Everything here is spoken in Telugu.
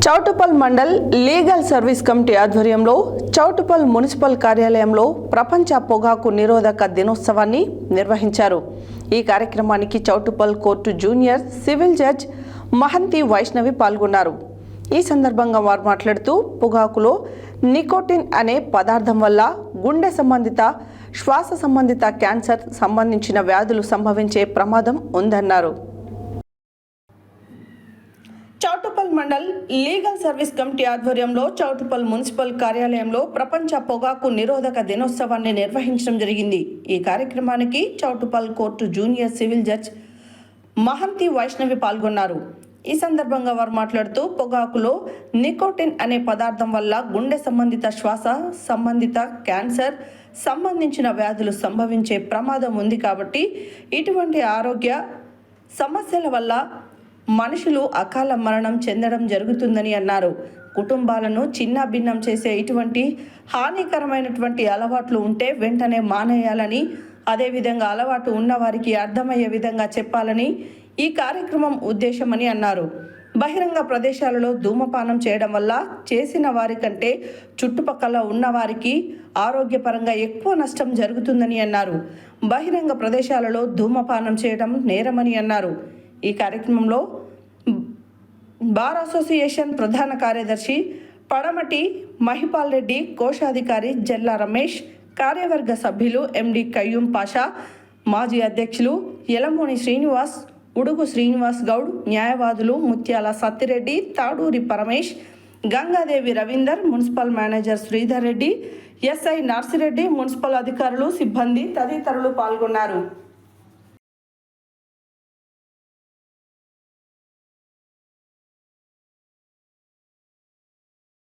Choutuppal mandal legal service committee ఆధ్వర్యంలో చౌటుపల్ మున్సిపల్ కార్యాలయంలో ప్రపంచ పొగాకు నిరోధక దినోత్సవాన్ని నిర్వహించారు. ఈ కార్యక్రమానికి Choutuppal court junior civil judge Mahanti Vaishnavi పాల్గొన్నారు. ఈ సందర్భంగా వారు మాట్లాడుతూ పొగాకులో నికోటిన్ అనే పదార్థం వల్ల గుండె సంబంధిత శ్వాస సంబంధిత క్యాన్సర్ సంబంధించిన వ్యాధులు సంభవించే ప్రమాదం ఉందన్నారు. Choutuppal mandal legal service committee ఆధ్వర్యంలో చౌటుపల్ మున్సిపల్ కార్యాలయంలో ప్రపంచ పొగాకు నిరోధక దినోత్సవాన్ని నిర్వహించడం జరిగింది. ఈ కార్యక్రమానికి Choutuppal court junior civil judge Mahanti Vaishnavi పాల్గొన్నారు. ఈ సందర్భంగా వారు మాట్లాడుతూ పొగాకులో నికోటిన్ అనే పదార్థం వల్ల గుండె సంబంధిత శ్వాస సంబంధిత క్యాన్సర్ సంబంధించిన వ్యాధులు సంభవించే ప్రమాదం ఉంది కాబట్టి ఇటువంటి ఆరోగ్య సమస్యల వల్ల మనుషులు అకాల మరణం చెందడం జరుగుతుందని అన్నారు. కుటుంబాలను చిన్న భిన్నం చేసే ఇటువంటి హానికరమైనటువంటి అలవాట్లు ఉంటే వెంటనే మానేయాలని అదేవిధంగా అలవాటు ఉన్నవారికి అర్థమయ్యే విధంగా చెప్పాలని ఈ కార్యక్రమం ఉద్దేశమని అన్నారు. బహిరంగ ప్రదేశాలలో ధూమపానం చేయడం వల్ల చేసిన వారి కంటే చుట్టుపక్కల ఉన్నవారికి ఆరోగ్యపరంగా ఎక్కువ నష్టం జరుగుతుందని అన్నారు. బహిరంగ ప్రదేశాలలో ధూమపానం చేయడం నేరమని అన్నారు. ఈ కార్యక్రమంలో బార్ అసోసియేషన్ ప్రధాన కార్యదర్శి పడమటి మహిపాల్ రెడ్డి కోశాధికారి జల్లా రమేష్ కార్యవర్గ సభ్యులు ఎండి కయ్యూం పాషా మాజీ అధ్యక్షులు యలమోని శ్రీనివాస్ ఉడుగు శ్రీనివాస్ గౌడ్ న్యాయవాదులు Muthyala Sattireddy Taduri Paramesh Gangadevi Ravinder municipal manager Sridhar Reddy SI Narsireddy municipal అధికారులు సిబ్బంది తదితరులు పాల్గొన్నారు.